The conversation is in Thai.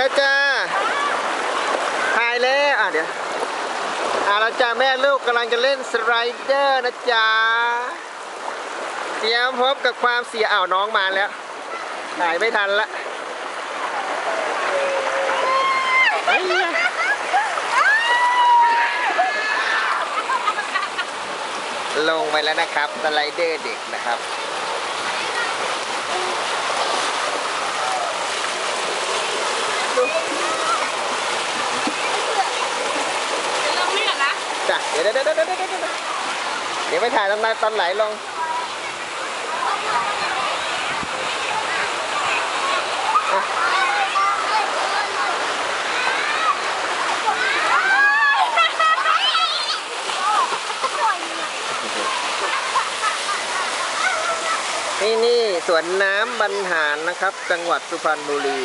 แล้วจ้าถ่ายแล้วอะเดี๋ยวอะเราจ้าแม่ลูกกำลังจะเล่นสไลเดอร์นะจ๊ะเตรียมพบกับความเสียอ้าวน้องมาแล้ว ถ่ายไม่ทันละลงไปแล้วนะครับสไลเดอร์เด็กนะครับ จะลงนี่เหรอนะ จ้ะเดี๋ยวเดี๋ยวเดี๋ยวเดี๋ยวเดี๋ยวเดี๋ยวไปถ่ายตอนตอนไหลลงนี่นี่สวนน้ำบรรหารนะครับ จังหวัดสุพรรณบุรี